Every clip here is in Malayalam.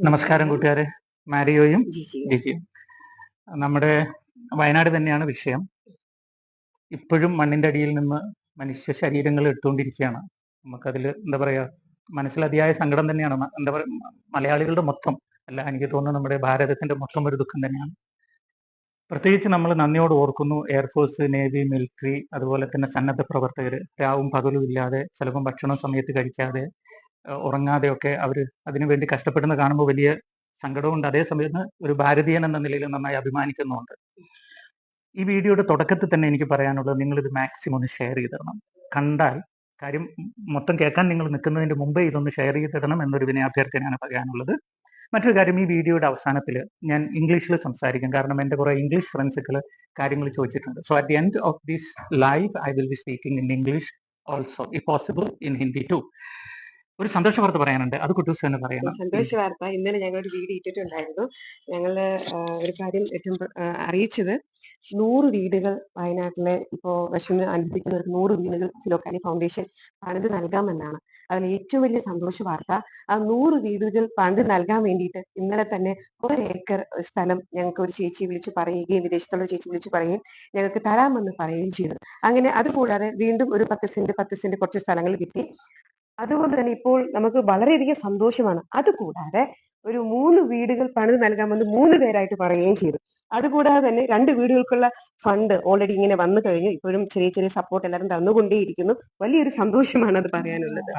നമസ്കാരം കൂട്ടുകാരെ. മാരിയോയും ജിജി. ജിജിയും നമ്മുടെ വയനാട് തന്നെയാണ് വിഷയം. ഇപ്പോഴും മണ്ണിന്റെ അടിയിൽ നിന്ന് മനുഷ്യ ശരീരങ്ങൾ എടുത്തുകൊണ്ടിരിക്കുകയാണ്. നമുക്കതിൽ എന്താ പറയാ മനസ്സിൽ അതിയായ സങ്കടം തന്നെയാണ്. എന്താ പറയുക മലയാളികളുടെ മൊത്തം അല്ല എനിക്ക് തോന്നുന്നു നമ്മുടെ ഭാരതത്തിന്റെ മൊത്തം ഒരു ദുഃഖം തന്നെയാണ്. പ്രത്യേകിച്ച് നമ്മൾ നന്ദിയോട് ഓർക്കുന്നു എയർഫോഴ്സ് നേവി മിലിറ്ററി അതുപോലെ തന്നെ സന്നദ്ധ പ്രവർത്തകർ രാവും പകലും ഇല്ലാതെ ചിലപ്പം ഭക്ഷണം സമയത്ത് കഴിക്കാതെ ഉറങ്ങാതെയൊക്കെ അവർ അതിനുവേണ്ടി കഷ്ടപ്പെടുന്ന കാണുമ്പോൾ വലിയ സങ്കടമുണ്ട് അതേസമയത്ത് ഒരു ഭാരതീയൻ എന്ന നിലയിൽ നന്നായി അഭിമാനിക്കുന്നുണ്ട് ഈ വീഡിയോയുടെ തുടക്കത്തിൽ തന്നെ എനിക്ക് പറയാനുള്ളത് നിങ്ങൾ ഇത് മാക്സിമം ഒന്ന് ഷെയർ ചെയ്തിടണം. കണ്ടാൽ കാര്യം മൊത്തം കേൾക്കാൻ നിങ്ങൾ നിൽക്കുന്നതിന്റെ മുമ്പേ ഇതൊന്ന് ഷെയർ ചെയ്തിടണം എന്നൊരു വിനയാഭ്യർത്ഥനയാണ് പറയാനുള്ളത്. മറ്റൊരു കാര്യം ഈ വീഡിയോയുടെ അവസാനത്തിൽ ഞാൻ ഇംഗ്ലീഷിൽ സംസാരിക്കും. കാരണം എന്റെ കുറേ ഇംഗ്ലീഷ് ഫ്രണ്ട്സുകൾ കാര്യങ്ങൾ ചോദിച്ചിട്ടുണ്ട്. So at the end of this life I will be speaking in English also if possible in Hindi too ഒരു സന്തോഷ വാർത്ത പറയാനുണ്ട്. അത് കുട്ടൂസ് തന്നെ പറയണം. സന്തോഷ വാർത്ത. ഇന്നലെ ഞങ്ങൾ ഒരു വീട് ഇട്ടിട്ടുണ്ടായിരുന്നു. ഞങ്ങൾ ആ, ഒരു കാര്യം ഏറ്റവും അറിയിച്ചത് നൂറ് വീടുകൾ വയനാട്ടിലെ ഇപ്പോ വിഷമം ഒരു നൂറ് വീടുകൾ ഫിലോക്കാലി ഫൗണ്ടേഷൻ പണിത് നൽകാമെന്നാണ്. അതിൽ ഏറ്റവും വലിയ സന്തോഷ വാർത്ത. ആ നൂറ് വീടുകൾ പണിത് നൽകാൻ വേണ്ടിയിട്ട് ഇന്നലെ തന്നെ ഒരു ഏക്കർ സ്ഥലം ഞങ്ങൾക്ക് ഒരു ചേച്ചി വിളിച്ച് പറയുകയും വിദേശത്തുള്ള ചേച്ചി വിളിച്ച് പറയുകയും ഞങ്ങൾക്ക് തരാമെന്ന് പറയുകയും ചെയ്തു. അങ്ങനെ അതുകൂടാതെ വീണ്ടും ഒരു പത്ത് സെന്റ് പത്ത് സെന്റ് കുറച്ച് സ്ഥലങ്ങൾ കിട്ടി. അതുകൊണ്ട് തന്നെ ഇപ്പോൾ നമുക്ക് വളരെയധികം സന്തോഷമാണ്. അതുകൂടാതെ ഒരു മൂന്ന് വീടുകൾ പണിത് നൽകാമെന്ന് മൂന്ന് പേരായിട്ട് പറയുകയും ചെയ്തു. അതുകൂടാതെ തന്നെ രണ്ട് വീടുകൾക്കുള്ള ഫണ്ട് ഓൾറെഡി ഇങ്ങനെ വന്നു കഴിഞ്ഞു. ഇപ്പോഴും ചെറിയ ചെറിയ സപ്പോർട്ട് എല്ലാവരും തന്നുകൊണ്ടേയിരിക്കുന്നു. വലിയൊരു സന്തോഷമാണ് അത് പറയാനുള്ളത്.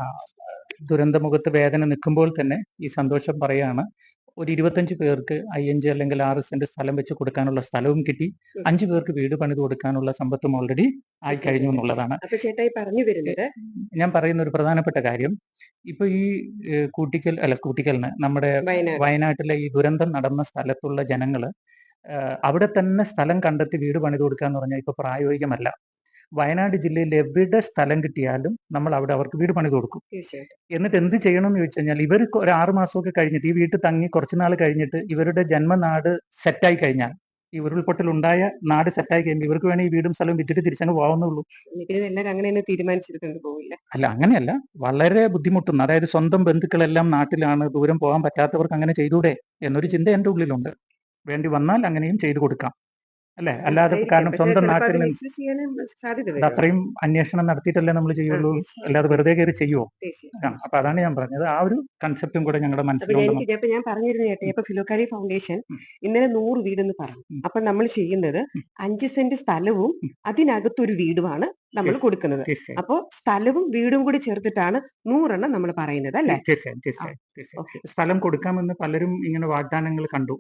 ദുരന്തമുഖത്ത് വേദന നിൽക്കുമ്പോൾ തന്നെ ഈ സന്തോഷം പറയാണ്. ഒരു ഇരുപത്തഞ്ച് പേർക്ക് ഐ എൻ ജി അല്ലെങ്കിൽ ആർ എസ് എന്റെ സ്ഥലം വെച്ച് കൊടുക്കാനുള്ള സ്ഥലവും കിട്ടി. അഞ്ചു പേർക്ക് വീട് പണിത് കൊടുക്കാനുള്ള സമ്പത്തും ഓൾറെഡി ആയി കഴിഞ്ഞു എന്നുള്ളതാണ്. ചേട്ടായി പറഞ്ഞു വരുന്നത് ഞാൻ പറയുന്ന ഒരു പ്രധാനപ്പെട്ട കാര്യം. ഇപ്പൊ ഈ കൂട്ടിക്കൽ അല്ല കൂട്ടിക്കലിന് നമ്മുടെ വയനാട്. വയനാട്ടിലെ ഈ ദുരന്തം നടന്ന സ്ഥലത്തുള്ള ജനങ്ങൾ അവിടെ തന്നെ സ്ഥലം കണ്ടെത്തി വീട് പണിത് കൊടുക്കാന്ന് എന്ന് പറഞ്ഞാൽ ഇപ്പൊ പ്രായോഗികമല്ല. വയനാട് ജില്ലയിൽ എവിടെ സ്ഥലം കിട്ടിയാലും നമ്മൾ അവിടെ അവർക്ക് വീട് പണി കൊടുക്കും. എന്നിട്ട് എന്ത് ചെയ്യണം എന്ന് ചോദിച്ചു കഴിഞ്ഞാൽ ഇവർ ഒരു ആറ് മാസമൊക്കെ കഴിഞ്ഞിട്ട് ഈ വീട്ടിൽ തങ്ങി കുറച്ച് നാൾ കഴിഞ്ഞിട്ട് ഇവരുടെ ജന്മനാട് സെറ്റായി കഴിഞ്ഞാൽ ഈ ഉരുൾപൊട്ടൽ ഉണ്ടായ നാട് സെറ്റായി കഴിയുമ്പോൾ ഇവർക്ക് വേണമെങ്കിൽ ഈ വീടും സ്ഥലവും വിറ്റിട്ട് തിരിച്ചങ്ങ് പോകാവുന്നുള്ളൂ അങ്ങനെ തീരുമാനിച്ചെടുത്തോണ്ട് അല്ല അങ്ങനെയല്ല. വളരെ ബുദ്ധിമുട്ടുന്ന അതായത് സ്വന്തം ബന്ധുക്കളെല്ലാം നാട്ടിലാണ് ദൂരം പോകാൻ പറ്റാത്തവർക്ക് അങ്ങനെ ചെയ്തൂടെ എന്നൊരു ചിന്ത എന്റെ ഉള്ളിലുണ്ട്. വേണ്ടി വന്നാൽ അങ്ങനെയും ചെയ്തു കൊടുക്കാം. അല്ലെ? അല്ലാതെ കാരണം സ്വന്തം നാട്ടിൽ അത്രയും അന്വേഷണം നടത്തിയിട്ടല്ലേ നമ്മൾ ചെയ്യുള്ളൂ? അല്ലാതെ വെറുതെ കയറി ചെയ്യുമോ. അപ്പൊ അതാണ് ഞാൻ പറഞ്ഞത്. ആ ഒരു കൺസെപ്റ്റും കൂടെ ഞങ്ങളുടെ മനസ്സിലുണ്ട് ഇപ്പൊ ഞാൻ പറഞ്ഞിരുന്നു കേട്ടെ ഇപ്പൊ ഫിലോക്കാരി ഫൗണ്ടേഷൻ ഇന്നലെ നൂറ് വീടെന്ന് പറഞ്ഞു. അപ്പൊ നമ്മൾ ചെയ്യുന്നത്. അഞ്ച് സെന്റ് സ്ഥലവും അതിനകത്തൊരു വീടുമാണ്. നമ്മൾ. കൊടുക്കുന്നത്. അപ്പോ സ്ഥലവും വീടും കൂടി ചേർത്തിട്ടാണ് നൂറെണ്ണം നമ്മൾ പറയുന്നത് അല്ലേ? തീർച്ചയായും തീർച്ചയായും തീർച്ചയായും. സ്ഥലം കൊടുക്കാമെന്ന് പലരും ഇങ്ങനെ വാഗ്ദാനങ്ങൾ കണ്ടു.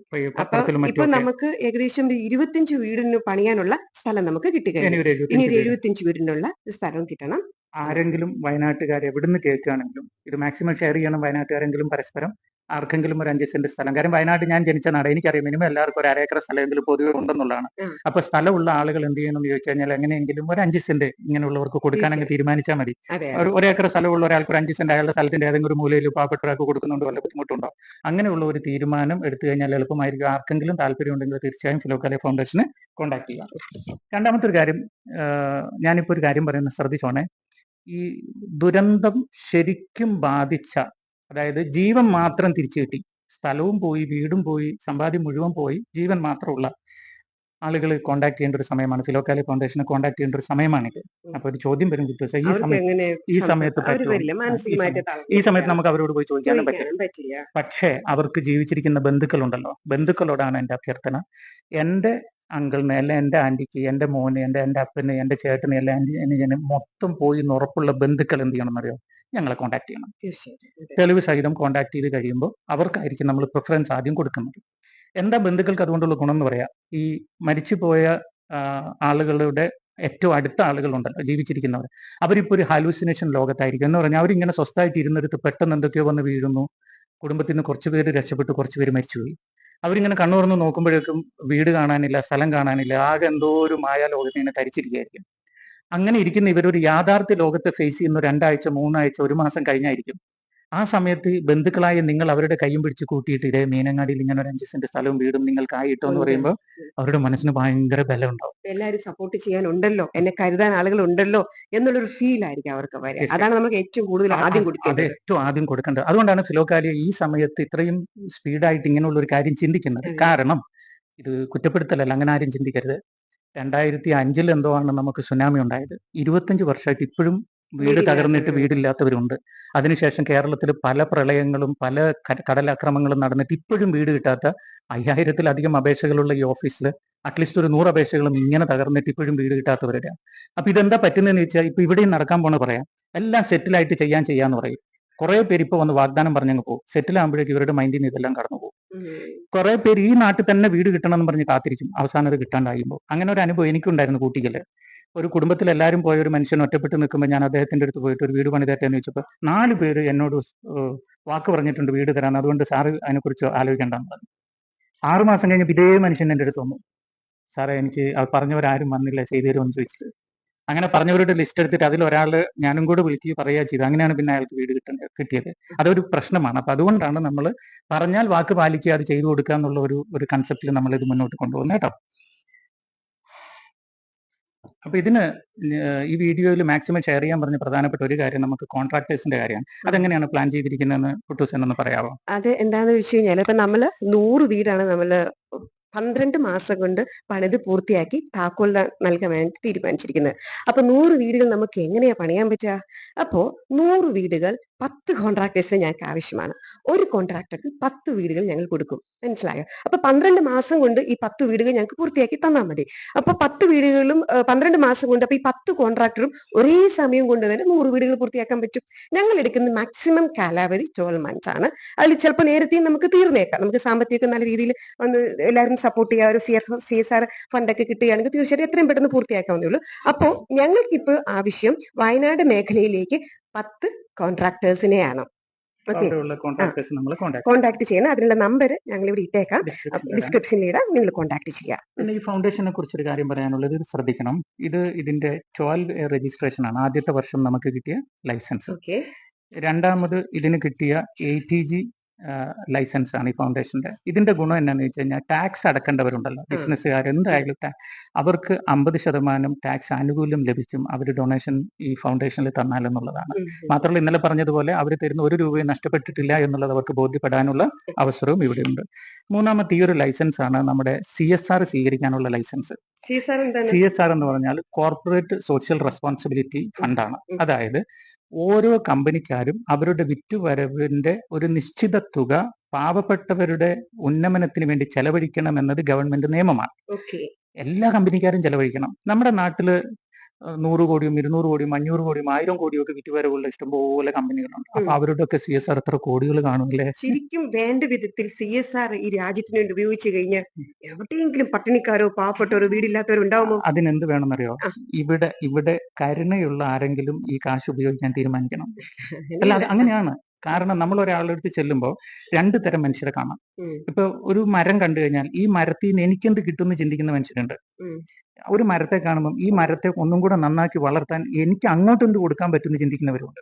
ഇപ്പൊ നമുക്ക് ഏകദേശം ഒരു ഇരുപത്തിയഞ്ച് വീടിന് പണിയാനുള്ള സ്ഥലം നമുക്ക് കിട്ടിക്കഴിഞ്ഞു. ഇനി ഒരു എഴുപത്തിയഞ്ച് വീടിനുള്ള സ്ഥലം കിട്ടണം. ആരെങ്കിലും വയനാട്ടുകാർ എവിടുന്ന് കേൾക്കുകയാണെങ്കിലും ഇത് മാക്സിമം ഷെയർ ചെയ്യണം വയനാട്ടുകാരെങ്കിലും പരസ്പരം. ആർക്കെങ്കിലും ഒരു അഞ്ച് സെന്റ് സ്ഥലം. കാര്യം വയനാട് ഞാൻ ജനിച്ച നാട്. എനിക്കറിയാം മിനിമം എല്ലാവർക്കും ഒരു അരേക്കർ സ്ഥലമെങ്കിലും പൊതുവെ ഉണ്ടെന്നുള്ളതാണ്. അപ്പൊ സ്ഥലമുള്ള ആളുകൾ എന്ത് ചെയ്യണം എന്ന് ചോദിച്ചു കഴിഞ്ഞാൽ എങ്ങനെയെങ്കിലും ഒരു അഞ്ച് സെന്റ് ഇങ്ങനെയുള്ളവർക്ക് കൊടുക്കാനെങ്കിൽ തീരുമാനിച്ചാൽ മതി. ഒരു ഒരേക്കർ സ്ഥലമുള്ള ഒരാൾക്ക് ഒരു അഞ്ച് സെന്റ് അയാളുടെ സ്ഥലത്തിന്റെ ഏതെങ്കിലും ഒരു മൂലയിൽ പാവപ്പെട്ട ഒരാൾക്ക് കൊടുക്കുന്നുണ്ട്? വല്ല ബുദ്ധിമുട്ടുണ്ടോ? അങ്ങനെയുള്ള ഒരു തീരുമാനം എടുത്തു കഴിഞ്ഞാൽ എളുപ്പമായിരിക്കും. ആർക്കെങ്കിലും താല്പര്യം ഉണ്ടെങ്കിൽ തീർച്ചയായും ഫിലോക്കാലെ ഫൗണ്ടേഷന് കോൺടാക്ട് ചെയ്യാം. രണ്ടാമത്തെ ഒരു കാര്യം ഞാനിപ്പോ ഒരു കാര്യം പറയുന്നത് ശ്രദ്ധിച്ചോണേ. ഈ ദുരന്തം ശരിക്കും ബാധിച്ച അതായത് ജീവൻ മാത്രം തിരിച്ചു കിട്ടി. സ്ഥലവും പോയി വീടും പോയി സമ്പാദ്യം മുഴുവൻ പോയി ജീവൻ മാത്രമുള്ള ആളുകൾ കോൺടാക്ട് ചെയ്യേണ്ട ഒരു സമയമാണ്. ഫിലോക്കാലി ഫൗണ്ടേഷനെ കോൺടാക്ട് ചെയ്യേണ്ട ഒരു സമയമാണിത് അപ്പൊ ഒരു ചോദ്യം വരും കുറ്റൂസ ഈ സമയം സമയത്ത് ഈ സമയത്ത്. ഈ സമയത്ത് നമുക്ക് അവരോട് പോയി ചോദിക്കാനും പറ്റില്ല. പക്ഷേ അവർക്ക് ജീവിച്ചിരിക്കുന്ന ബന്ധുക്കളുണ്ടല്ലോ. ബന്ധുക്കളോടാണ് എന്റെ അഭ്യർത്ഥന. എന്റെ അങ്കിളിന് അല്ലെ എന്റെ ആന്റിക്ക് എന്റെ മോന് എന്റെ എന്റെ അപ്പന് എന്റെ ചേട്ടന് അല്ലെ അനുജന് മൊത്തം പോയി എന്ന് ഉറപ്പുള്ള ബന്ധുക്കൾ എന്ത് ചെയ്യണം എന്നറിയോ? ഞങ്ങളെ കോൺടാക്ട് ചെയ്യണം. തെളിവ് സഹിതം കോൺടാക്ട് ചെയ്ത് കഴിയുമ്പോൾ അവർക്കായിരിക്കും നമ്മൾ പ്രിഫറൻസ് ആദ്യം കൊടുക്കുന്നത്. എന്താ ബന്ധുക്കൾക്ക് അതുകൊണ്ടുള്ള ഗുണം എന്ന് പറയാം ഈ മരിച്ചുപോയ ആളുകളുടെ ഏറ്റവും അടുത്ത ആളുകളുണ്ടല്ലോ ജീവിച്ചിരിക്കുന്നവർ അവരിപ്പോൾ ഒരു ഹാലൂസിനേഷൻ ലോകത്തായിരിക്കും എന്ന് പറഞ്ഞാൽ അവരിങ്ങനെ സ്വസ്ഥമായിട്ട് ഇരുന്നിടത്ത് പെട്ടെന്ന് എന്തൊക്കെയോ വന്ന് വീഴുന്നു. കുടുംബത്തിൽ നിന്ന് കുറച്ച് പേര് രക്ഷപ്പെട്ടു കുറച്ച് പേര് മരിച്ചുപോയി. അവരിങ്ങനെ കണ്ണു തുറന്ന് നോക്കുമ്പോഴേക്കും വീട് കാണാനില്ല സ്ഥലം കാണാനില്ല ആകെ എന്തോ ഒരു മായ ലോകത്തിനെ തരിച്ചിരിക്കുകയായിരിക്കും. അങ്ങനെ ഇരിക്കുന്ന ഇവരൊരു യാഥാർത്ഥ്യ ലോകത്തെ ഫേസ് ചെയ്യുന്ന രണ്ടാഴ്ച മൂന്നാഴ്ച ഒരു മാസം കഴിഞ്ഞായിരിക്കും. ആ സമയത്ത് ബന്ധുക്കളായ നിങ്ങൾ അവരുടെ കൈയും പിടിച്ച് കൂട്ടിയിട്ട് ഇതേ മീനങ്ങാടിയിൽ ഇങ്ങനെ ഒരു അഞ്ച് സെന്റ് സ്ഥലവും വീടും നിങ്ങൾക്ക് ആയിട്ടോ എന്ന് പറയുമ്പോൾ അവരുടെ മനസ്സിന് ഭയങ്കര ബലം ഉണ്ടാവും എല്ലാവരും സപ്പോർട്ട് ചെയ്യാനുണ്ടല്ലോ. എന്നെ കരുതാൻ ആളുകൾ ഉണ്ടല്ലോ എന്നുള്ളൊരു ഫീൽ ആയിരിക്കും അവർക്ക് വരെ അതാണ് നമുക്ക് ഏറ്റവും കൂടുതൽ ആദ്യം കൊടുക്കുന്നത് കൊടുക്കേണ്ടത്. ഏറ്റവും ആദ്യം കൊടുക്കേണ്ടത്. അതുകൊണ്ടാണ് ഫിലോകാലിയ ഈ സമയത്ത് ഇത്രയും സ്പീഡായിട്ട് ഇങ്ങനെയുള്ള ഒരു കാര്യം ചിന്തിക്കുന്നത്. കാരണം ഇത് കുറ്റപ്പെടുത്തലല്ല അങ്ങനെ ആരും ചിന്തിക്കരുത്. രണ്ടായിരത്തി അഞ്ചിൽ എന്തോ ആണ് നമുക്ക് സുനാമി ഉണ്ടായത്. ഇരുപത്തഞ്ച് വർഷമായിട്ട് ഇപ്പോഴും വീട് തകർന്നിട്ട് വീടില്ലാത്തവരുണ്ട്. അതിനുശേഷം കേരളത്തിൽ പല പ്രളയങ്ങളും പല കടലാക്രമങ്ങളും നടന്നിട്ട് ഇപ്പോഴും വീട് കിട്ടാത്ത അയ്യായിരത്തിലധികം അപേക്ഷകളുള്ള ഈ ഓഫീസിൽ അറ്റ്ലീസ്റ്റ് ഒരു നൂറ് അപേക്ഷകളും ഇങ്ങനെ തകർന്നിട്ട് ഇപ്പോഴും വീട് കിട്ടാത്തവരുടെ. അപ്പൊ ഇതെന്താ പറ്റുന്നതെന്ന് വെച്ചാൽ ഇപ്പൊ ഇവിടെയും നടക്കാൻ പോണ പറയാം. എല്ലാം സെറ്റിലായിട്ട് ചെയ്യാൻ ചെയ്യാന്ന് പറയും. കുറെ പേര് ഇപ്പൊ വന്ന് വാഗ്ദാനം പറഞ്ഞങ്ങ് പോകും. സെറ്റിൽ ആകുമ്പോഴേക്കും ഇവരുടെ മൈൻഡിൽ നിന്ന് ഇതെല്ലാം കടന്നു പോകും. കുറെ പേര് ഈ നാട്ടിൽ തന്നെ വീട് കിട്ടണം എന്ന് പറഞ്ഞ് കാത്തിരിക്കും. അവസാനം അത് കിട്ടാണ്ടാകുമ്പോൾ അങ്ങനെ ഒരു അനുഭവം എനിക്കുണ്ടായിരുന്നു കൂട്ടിക്കൽ. ഒരു കുടുംബത്തിൽ എല്ലാവരും പോയ ഒരു മനുഷ്യൻ ഒറ്റപ്പെട്ട് നിൽക്കുമ്പോൾ ഞാൻ അദ്ദേഹത്തിന്റെ അടുത്ത് പോയിട്ട് ഒരു വീട് പണിതേട്ടെ എന്ന് ചോദിച്ചപ്പോൾ നാല് പേര് എന്നോട് വാക്ക് പറഞ്ഞിട്ടുണ്ട് വീട് തരാൻ. അതുകൊണ്ട് സാറ് അതിനെക്കുറിച്ച് ആലോചിക്കേണ്ടെന്ന് പറഞ്ഞു. ആറുമാസം കഴിഞ്ഞപ്പോൾ ഇതേ മനുഷ്യൻ എന്റെ അടുത്ത് വന്നു. സാറേ എനിക്ക് അത് പറഞ്ഞവരാരും വന്നില്ല. ചെയ്തു തരുമെന്ന് ചോദിച്ചിട്ട് അങ്ങനെ പറഞ്ഞവരുടെ ലിസ്റ്റ് എടുത്തിട്ട് അതിൽ ഒരാൾ ഞാനും കൂടെ വിളിക്കുക പറയുക ചെയ്തു. അങ്ങനെയാണ് പിന്നെ അയാൾക്ക് വീട് കിട്ടുന്നത് കിട്ടിയത്. അതൊരു പ്രശ്നമാണ്. അപ്പൊ അതുകൊണ്ടാണ് നമ്മൾ പറഞ്ഞാൽ വാക്ക് പാലിക്കുക അത് ചെയ്തു കൊടുക്കുക എന്നുള്ള ഒരു ഒരു കൺസെപ്റ്റിൽ നമ്മൾ ഇത് മുന്നോട്ട് കൊണ്ടുപോകുന്നത് കേട്ടോ. അപ്പൊ ഇതിന് ഈ വീഡിയോയിൽ മാക്സിമം ഷെയർ ചെയ്യാൻ പറഞ്ഞ പ്രധാനപ്പെട്ട ഒരു കാര്യം നമുക്ക് കോൺട്രാക്ടേഴ്സിന്റെ കാര്യമാണ്. അതെങ്ങനെയാണ് പ്ലാൻ ചെയ്തിരിക്കുന്നതെന്ന് കുട്ടൂസൻ ഒന്ന് പറയാമോ അത് എന്താണെന്ന് വെച്ച് കഴിഞ്ഞാൽ ഇപ്പൊ നമ്മൾ നൂറ് വീടാണ് നമ്മൾ പന്ത്രണ്ട് മാസം കൊണ്ട് പണിത് പൂർത്തിയാക്കി താക്കോൽ നൽകാൻ വേണ്ടി തീരുമാനിച്ചിരിക്കുന്നത്. അപ്പൊ നൂറ് വീടുകൾ നമുക്ക് എങ്ങനെയാ പണിയാൻ പറ്റുക അപ്പോ നൂറ് വീടുകൾ പത്ത് കോൺട്രാക്ടേഴ്സിന് ഞങ്ങൾക്ക് ആവശ്യമാണ്. ഒരു കോൺട്രാക്ടർക്ക് പത്ത് വീടുകൾ ഞങ്ങൾ കൊടുക്കും. മനസ്സിലായോ? അപ്പൊ പന്ത്രണ്ട് മാസം കൊണ്ട് ഈ പത്ത് വീടുകൾ ഞങ്ങൾക്ക് പൂർത്തിയാക്കി തന്നാൽ മതി. അപ്പൊ പത്ത് വീടുകളും പന്ത്രണ്ട് മാസം കൊണ്ട് അപ്പൊ ഈ പത്ത് കോൺട്രാക്ടറും ഒരേ സമയം കൊണ്ട് തന്നെ നൂറ് വീടുകൾ പൂർത്തിയാക്കാൻ പറ്റും. ഞങ്ങൾ എടുക്കുന്ന മാക്സിമം കാലാവധി ട്വൽവ് മന്ത്സ് ആണ്. അതിൽ ചിലപ്പോൾ നേരത്തെയും നമുക്ക് തീർന്നേക്കാം. നമുക്ക് സാമ്പത്തികം നല്ല രീതിയിൽ വന്ന് എല്ലാവരും സപ്പോർട്ട് ചെയ്യുക ഒരു C F C S R ഫണ്ടൊക്കെ കിട്ടുകയാണെങ്കിൽ തീർച്ചയായിട്ടും എത്രയും പെട്ടെന്ന് പൂർത്തിയാക്കാവുന്നേ ഉള്ളൂ. അപ്പോൾ ഞങ്ങൾക്കിപ്പോൾ ആവശ്യം വയനാട് മേഖലയിലേക്ക് പത്ത് കോൺട്രാക്ടേഴ്സിനെയാണ് കോൺടാക്ട് ചെയ്യണം അതിനുള്ള നമ്പർ ഞങ്ങൾ ഇവിടെ ഇട്ടേക്കാം ഡിസ്ക്രിപ്ഷനിൽ ഇടാം. നിങ്ങൾ കോൺടാക്ട് ചെയ്യാം പിന്നെ ഈ ഫൗണ്ടേഷനെ കുറിച്ച് ഒരു കാര്യം പറയാനുള്ളത് ഇത് ശ്രദ്ധിക്കണം. ഇത് ഇതിന്റെ ട്വൽവ് രജിസ്ട്രേഷൻ ആണ്. ആദ്യത്തെ വർഷം നമുക്ക് കിട്ടിയ ലൈസൻസ് ഓക്കെ രണ്ടാമത് ഇതിന് കിട്ടിയ എ ടി ജി ലൈസൻസ് ആണ് ഈ ഫൗണ്ടേഷന്റെ ഇതിന്റെ ഗുണം എന്നാന്ന് വെച്ച് കഴിഞ്ഞാൽ ടാക്സ് അടക്കേണ്ടവരുണ്ടല്ലോ. ബിസിനസ്സുകാർ എന്തായാലും അവർക്ക് അമ്പത് ശതമാനം ടാക്സ് ആനുകൂല്യം ലഭിക്കും. അവർ ഡൊണേഷൻ ഈ ഫൗണ്ടേഷനിൽ തന്നാൽ എന്നുള്ളതാണ് മാത്രമല്ല ഇന്നലെ പറഞ്ഞതുപോലെ അവർ തരുന്ന ഒരു രൂപയും നഷ്ടപ്പെട്ടിട്ടില്ല എന്നുള്ളത് അവർക്ക് ബോധ്യപ്പെടാനുള്ള അവസരവും ഇവിടെയുണ്ട്. മൂന്നാമത്തെ ഈ ഒരു ലൈസൻസ് ആണ് നമ്മുടെ സി എസ് ആർ സ്വീകരിക്കാനുള്ള ലൈസൻസ് സി എസ് ആർ എന്ന് പറഞ്ഞാൽ കോർപ്പറേറ്റ് സോഷ്യൽ റെസ്പോൺസിബിലിറ്റി ഫണ്ടാണ് അതായത് ഓരോ കമ്പനിക്കാരും അവരുടെ വിറ്റുവരവിന്റെ ഒരു നിശ്ചിത തുക പാവപ്പെട്ടവരുടെ ഉന്നമനത്തിന് വേണ്ടി ചെലവഴിക്കണം എന്നത് ഗവൺമെന്റ് നിയമമാണ്. എല്ലാ കമ്പനിക്കാരും ചെലവഴിക്കണം. നമ്മുടെ നാട്ടിൽ നൂറ് കോടിയും ഇരുന്നൂറ് കോടിയും അഞ്ഞൂറ് കോടിയും ആയിരം കോടിയും ഒക്കെ വിറ്റുവരവുള്ള ഇഷ്ടംപോലെ കമ്പനികളുണ്ട്. അപ്പൊ. അവരുടെ ഒക്കെ സി എസ് ആർ എത്ര കോടികൾ കാണുമല്ലേ? ശരിക്കും വേണ്ട വിധത്തിൽ സി എസ് ആർ ഈ രാജ്യത്തിന് വേണ്ടി ഉപയോഗിച്ചു കഴിഞ്ഞാൽ എവിടെയെങ്കിലും പട്ടിണിക്കാരോ പാവപ്പെട്ടവരോ വീടില്ലാത്തവരോ ഉണ്ടാവുമോ? അതിനെന്ത് വേണമെന്നറിയോ. ഇവിടെ ഇവിടെ കരുണയുള്ള ആരെങ്കിലും ഈ കാശ് ഉപയോഗിക്കാൻ തീരുമാനിക്കണം. അല്ല അങ്ങനെയാണ്. കാരണം നമ്മൾ ഒരാളുടെ അടുത്ത് ചെല്ലുമ്പോൾ രണ്ടു തരം മനുഷ്യരെ കാണാം. ഇപ്പൊ ഒരു മരം കണ്ടു കഴിഞ്ഞാൽ ഈ മരത്തിൽ നിന്ന് എനിക്കെന്ത് കിട്ടുമെന്ന് ചിന്തിക്കുന്ന മനുഷ്യരുണ്ട് ഒരു മരത്തെ കാണുമ്പോൾ ഈ മരത്തെ ഒന്നും കൂടെ നന്നാക്കി വളർത്താൻ എനിക്ക് അങ്ങോട്ടെന്ത് കൊടുക്കാൻ പറ്റുമെന്ന് ചിന്തിക്കുന്നവരുണ്ട്.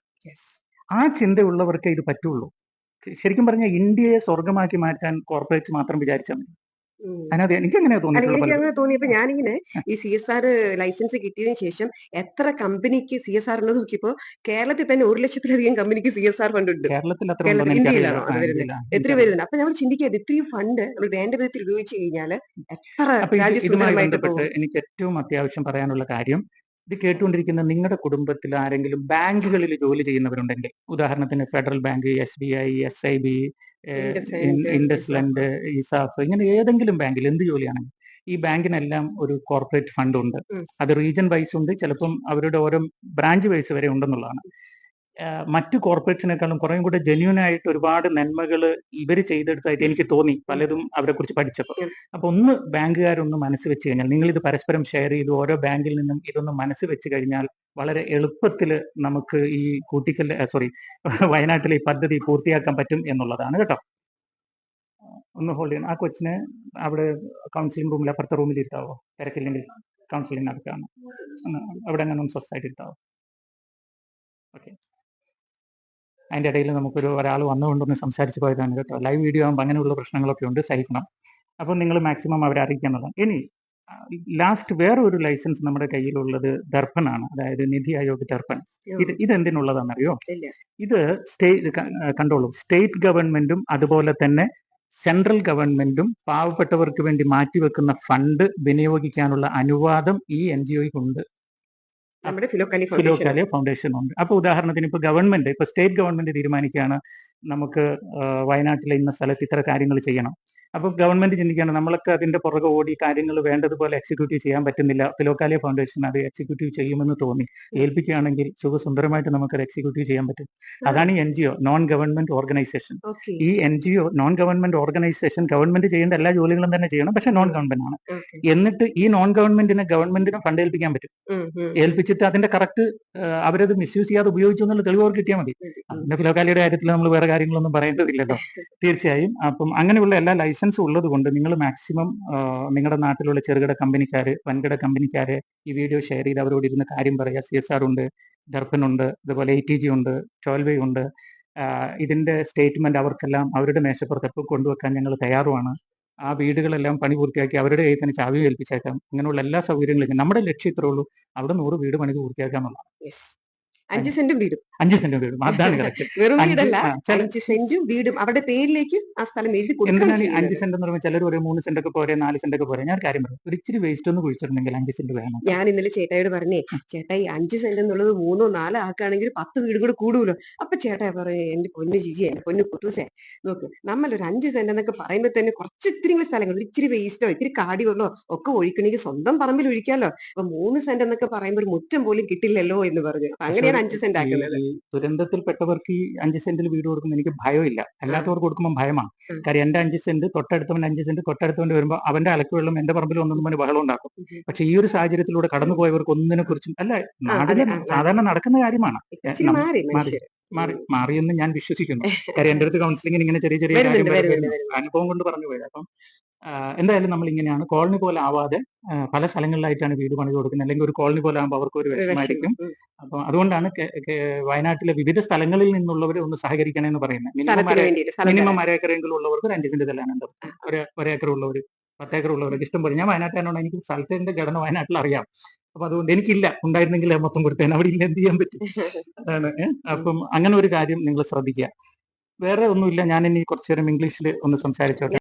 ആ ചിന്തയുള്ളവർക്കേ ഇത് പറ്റുള്ളൂ ശരിക്കും പറഞ്ഞാൽ ഇന്ത്യയെ സ്വർഗമാക്കി മാറ്റാൻ കോർപ്പറേറ്റ് മാത്രം വിചാരിച്ചാൽ മതി. അതിനകത്ത് എനിക്ക് അങ്ങനെ തോന്നി. തോന്നിയപ്പോ ഞാനിങ്ങനെ ഈ സി എസ് ആർ ലൈസൻസ് കിട്ടിയതിനു ശേഷം എത്ര കമ്പനിക്ക് സി എസ് ആർ എന്നത് നോക്കിയപ്പോ കേരളത്തിൽ തന്നെ ഒരു ലക്ഷത്തിലധികം കമ്പനിക്ക് സി എസ് ആർ ഫണ്ട് ഉണ്ട്. ഇന്ത്യയിലാണോ? അത് വരുന്നത്? എത്ര. വരുന്നുണ്ട് അപ്പൊ നമ്മൾ ചിന്തിക്കാതെ ഇത്രയും ഫണ്ട് നമ്മൾ വേണ്ട വിധത്തിൽ ഉപയോഗിച്ചു കഴിഞ്ഞാൽ എത്ര രാജ്യസുന്ദരമായിട്ട് എനിക്ക് ഏറ്റവും അത്യാവശ്യം പറയാനുള്ള കാര്യം ഇത് കേട്ടുകൊണ്ടിരിക്കുന്ന നിങ്ങളുടെ കുടുംബത്തിൽ ആരെങ്കിലും ബാങ്കുകളിൽ ജോലി ചെയ്യുന്നവരുണ്ടെങ്കിൽ ഉദാഹരണത്തിന് Federal Bank S B I S I B IndusInd ESAF ഇങ്ങനെ ഏതെങ്കിലും ബാങ്കിൽ എന്ത് ജോലിയാണെങ്കിൽ ഈ ബാങ്കിനെല്ലാം ഒരു കോർപ്പറേറ്റ് ഫണ്ട് ഉണ്ട് അത് റീജൻ വൈസ് ഉണ്ട് ചിലപ്പം അവരുടെ ഓരോ ബ്രാഞ്ച് വൈസ് വരെ ഉണ്ടെന്നുള്ളതാണ്. മറ്റു കോർപ്പറേറ്റ്സിനേക്കാളും കുറേ കൂടെ ജെന്യൂൻ ആയിട്ട് ഒരുപാട് നന്മകൾ ഇവർ ചെയ്തെടുത്തായിട്ട് എനിക്ക് തോന്നി പലതും അവരെ കുറിച്ച് പഠിച്ചപ്പോൾ. അപ്പൊ ഒന്ന് ബാങ്കുകാരൊന്ന് മനസ്സ് വെച്ച് കഴിഞ്ഞാൽ നിങ്ങൾ ഇത് പരസ്പരം ഷെയർ ചെയ്ത് ഓരോ ബാങ്കിൽ നിന്നും ഇതൊന്ന് മനസ്സ് വെച്ച് കഴിഞ്ഞാൽ വളരെ എളുപ്പത്തിൽ നമുക്ക് ഈ കൂട്ടിക്കൽ സോറി വയനാട്ടിലെ ഈ പദ്ധതി പൂർത്തിയാക്കാൻ പറ്റും എന്നുള്ളതാണ് കേട്ടോ. ഒന്ന് ഹോൾഡ് ചെയ്യണം. ആ കൊച്ചിനെ അവിടെ കൗൺസിലിംഗ് റൂമിൽ അപ്പുറത്തെ റൂമിൽ ഇരുത്താവോ? തിരക്കില്ലെങ്കിൽ കൗൺസിലിംഗ് നടക്കുകയാണ് ഒന്ന് അവിടെ അങ്ങനെ ഒന്ന് സ്വസ്ഥമായിട്ട് ഇരുത്താവോ ഓക്കെ. അതിന്റെ ഇടയിൽ നമുക്കൊരു ഒരാൾ വന്നുകൊണ്ടൊന്ന് സംസാരിച്ച് പോയതാണ് കേട്ടോ. ലൈവ് വീഡിയോ ആകുമ്പോൾ അങ്ങനെയുള്ള പ്രശ്നങ്ങളൊക്കെ ഉണ്ട് സഹിക്കണം അപ്പം നിങ്ങൾ മാക്സിമം അവരെ അറിയിക്കേണ്ടതാണ്. ഇനി ലാസ്റ്റ് വേറൊരു ലൈസൻസ് നമ്മുടെ കയ്യിലുള്ളത് ദർപ്പനാണ് അതായത് നിധി ആയോഗ് ദർപ്പൻ ഇത് ഇത് എന്തിനുള്ളതാണെന്നറിയോ. ഇത് സ്റ്റേറ്റ് കണ്ടോളൂ. സ്റ്റേറ്റ് ഗവൺമെന്റും അതുപോലെ തന്നെ സെൻട്രൽ ഗവൺമെന്റും പാവപ്പെട്ടവർക്ക് വേണ്ടി മാറ്റിവെക്കുന്ന ഫണ്ട് വിനിയോഗിക്കാനുള്ള അനുവാദം ഈ എൻ ജി ഒക്ക് ഉണ്ട് നമ്മുടെ ഫിലോക്കാലി ഫൗണ്ടേഷൻ ഉണ്ട്. അപ്പൊ ഉദാഹരണത്തിന് ഇപ്പൊ ഗവൺമെന്റ് ഇപ്പൊ സ്റ്റേറ്റ് ഗവൺമെന്റ് തീരുമാനിക്കുകയാണ് നമുക്ക് വയനാട്ടിലെ ഇന്ന സ്ഥലത്ത് ഇത്ര കാര്യങ്ങൾ ചെയ്യണം. അപ്പൊ ഗവൺമെന്റ് ചിന്തിക്കുകയാണ് നമ്മളൊക്കെ അതിന്റെ പുറകെ ഓടി കാര്യങ്ങൾ വേണ്ടതുപോലെ എക്സിക്യൂട്ടീവ് ചെയ്യാൻ പറ്റുന്നില്ല. തിലോക്കാലിയ ഫൗണ്ടേഷൻ അത് എക്സിക്യൂട്ടീവ് ചെയ്യുമെന്ന് തോന്നി. ഏൽപ്പിക്കുകയാണെങ്കിൽ സുഖസുന്ദരമായിട്ട് നമുക്കത് എക്സിക്യൂട്ടീവ് ചെയ്യാൻ പറ്റും. അതാണ് ഈ N G O non government organisation ഈ N G O non government organisation government ചെയ്യേണ്ട എല്ലാ ജോലികളും തന്നെ ചെയ്യണം. പക്ഷെ നോൺ ഗവൺമെന്റ് ആണ്. എന്നിട്ട് ഈ നോൺ ഗവൺമെന്റിനെ ഗവൺമെന്റിന് ഫണ്ട് ഏൽപ്പിക്കാൻ പറ്റും. ഏൽപ്പിച്ചിട്ട് അതിന്റെ കറക്റ്റ് അവരത് മിസ്യൂസ് ചെയ്യാതെ ഉപയോഗിച്ചു എന്നുള്ള തെളിവ് അവർക്ക് കിട്ടിയാൽ മതി. അതിന്റെ ഫിലോക്കാലിയുടെ കാര്യത്തിൽ നമ്മൾ വേറെ കാര്യങ്ങളൊന്നും പറയേണ്ടതില്ലല്ലോ. തീർച്ചയായും. അപ്പം അങ്ങനെയുള്ള എല്ലാ ലൈസൻസും ഉള്ളത് കൊണ്ട് നിങ്ങൾ മാക്സിമം നിങ്ങളുടെ നാട്ടിലുള്ള ചെറുകിട കമ്പനിക്കാർ വൻകിട കമ്പനിക്കാർ ഈ വീഡിയോ ഷെയർ ചെയ്ത് അവരോട് ഇരുന്ന് കാര്യം പറയുക സി എസ് ആർ ഉണ്ട് ദർപ്പൻ ഉണ്ട് അതുപോലെ എ ടി ജി ഉണ്ട് ട്വൽവേ ഉണ്ട്. ഇതിന്റെ സ്റ്റേറ്റ്മെന്റ് അവർക്കെല്ലാം അവരുടെ മേശപ്പുറത്ത് എപ്പോൾ കൊണ്ടുവെക്കാൻ ഞങ്ങൾ തയ്യാറുമാണ്. ആ വീടുകളെല്ലാം പണി പൂർത്തിയാക്കി അവരുടെ കയ്യിൽ തന്നെ ചാവി ഏൽപ്പിച്ചേക്കാം അങ്ങനെയുള്ള എല്ലാ സൗകര്യങ്ങളും നമ്മുടെ ലക്ഷ്യം ഇത്രേ ഉള്ളൂ. അവിടെ നൂറ് വീട് പണിത് പൂർത്തിയാക്കാമെന്നുള്ളതാണ് അഞ്ച് സെന്റും വീടും. അഞ്ച് സെന്റ് വീടും. അതാണ് കറക്റ്റ് സെന്റും വീടും അവരുടെ പേരിലേക്ക് ആ സ്ഥലം എഴുതി എന്തിനാണ് അഞ്ച്. സെന്റ് എന്ന് പറയുമ്പോൾ ചിലർ ഒരു മൂന്ന് സെന്റ് ഒക്കെ പോരെ നാല് സെന്റ് ഒക്കെ പോരെ? ഞാൻ കാര്യം പറയും. ഒരു ഇച്ചിരി വേസ്റ്റ് ഒന്ന് കുഴിച്ചിട്ടുണ്ടെങ്കിൽ അഞ്ച് സെന്റ് വേണം. ഞാൻ ഇന്നലെ ചേട്ടായോട് പറഞ്ഞേ ചേട്ടാ ഈ അഞ്ച് സെന്റ് എന്നുള്ളത് മൂന്നോ നാലോ ആക്കാണെങ്കിൽ പത്ത് വീട് കൂടെ കൂടുമല്ലോ അപ്പൊ ചേട്ടാ പറയും എന്റെ പൊന്നു ജിജി എന്റെ പൊന്നു കുട്ടൂസേ നോക്ക് നമ്മളൊരു ഒരു അഞ്ച് സെന്റ് എന്നൊക്കെ പറയുമ്പോൾ തന്നെ കുറച്ച് ഇത്തിരി സ്ഥലങ്ങൾ ഇച്ചിരി വേസ്റ്റോ ഇത്തിരി കാടികളോ ഒക്കെ ഒഴിക്കണമെങ്കിൽ സ്വന്തം പറമ്പിൽ ഒഴിക്കാലോ. അപ്പൊ മൂന്ന് സെന്റ് എന്നൊക്കെ പറയുമ്പോൾ ഒരു മുറ്റം പോലും കിട്ടില്ലല്ലോ എന്ന് പറഞ്ഞു. അങ്ങനെയാണ് അഞ്ച് സെന്റ് ആക്കുന്നത്. ദുരന്തത്തിൽപ്പെട്ടവർക്ക് ഈ അഞ്ച് സെന്റിൽ വീട് കൊടുക്കുമ്പോൾ എനിക്ക് ഭയമില്ല. അല്ലാത്തവർക്ക് കൊടുക്കുമ്പോൾ ഭയമാണ്. കാര്യം എന്റെ അഞ്ച് സെന്റ് തൊട്ടടുത്തവന്റെ അഞ്ച് സെന്റ് തൊട്ടടുത്തവന്റെ വരുമ്പോൾ അവന്റെ അലക്ക് വെള്ളം എന്റെ പറമ്പിൽ ഒന്നും തന്നെ ബഹളം ഉണ്ടാക്കും പക്ഷെ ഈ ഒരു സാഹചര്യത്തിലൂടെ കടന്നുപോയവർക്ക് ഒന്നിനെ കുറിച്ചും അല്ല. സാധാരണ നടക്കുന്ന കാര്യമാണ്. മാറി മാറി. മാറിയെന്ന് ഞാൻ വിശ്വസിക്കുന്നു. കാര്യം എന്റെ അടുത്ത് കൗൺസിലിംഗിന് ഇങ്ങനെ ചെറിയ ചെറിയ അനുഭവം കൊണ്ട് പറഞ്ഞു പോയത് അപ്പം എന്തായാലും നമ്മൾ ഇങ്ങനെയാണ്. കോളനി പോലെ ആവാതെ പല സ്ഥലങ്ങളിലായിട്ടാണ് വീട് പണി കൊടുക്കുന്നത്. അല്ലെങ്കിൽ ഒരു കോളനി പോലെ ആകുമ്പോൾ അവർക്ക് ഒരു വിഷമായിരിക്കും വിഷമം. അപ്പൊ അതുകൊണ്ടാണ് വയനാട്ടിലെ വിവിധ സ്ഥലങ്ങളിൽ നിന്നുള്ളവർ ഒന്ന് സഹകരിക്കണമെന്ന് പറയുന്നത്. മിനിമം. അരേക്കറെങ്കിലും ഉള്ളവർക്ക് ഒരു അഞ്ച് സെന്റ് തലാണ് എന്താ ഒരു ഒരേക്കർ ഉള്ളവർ പത്തേക്കർ ഉള്ളവർക്ക് ഇഷ്ടം പോലെ ഞാൻ വയനാട്ടിലാണ് എനിക്ക് സ്ഥലത്തിന്റെ ഘടന വയനാട്ടിൽ അറിയാം. അപ്പൊ അതുകൊണ്ട് എനിക്കില്ല. ഉണ്ടായിരുന്നെങ്കിൽ മൊത്തം കൊടുത്തേനെ. അവിടെ ഇല്ല എന്ത് ചെയ്യാൻ പറ്റും? അതാണ്. അപ്പം അങ്ങനെ ഒരു കാര്യം നിങ്ങൾ ശ്രദ്ധിക്കുക. വേറെ ഒന്നുമില്ല. ഞാൻ ഇനി കുറച്ചു നേരം ഇംഗ്ലീഷിൽ ഒന്ന് സംസാരിച്ചോട്ടെ?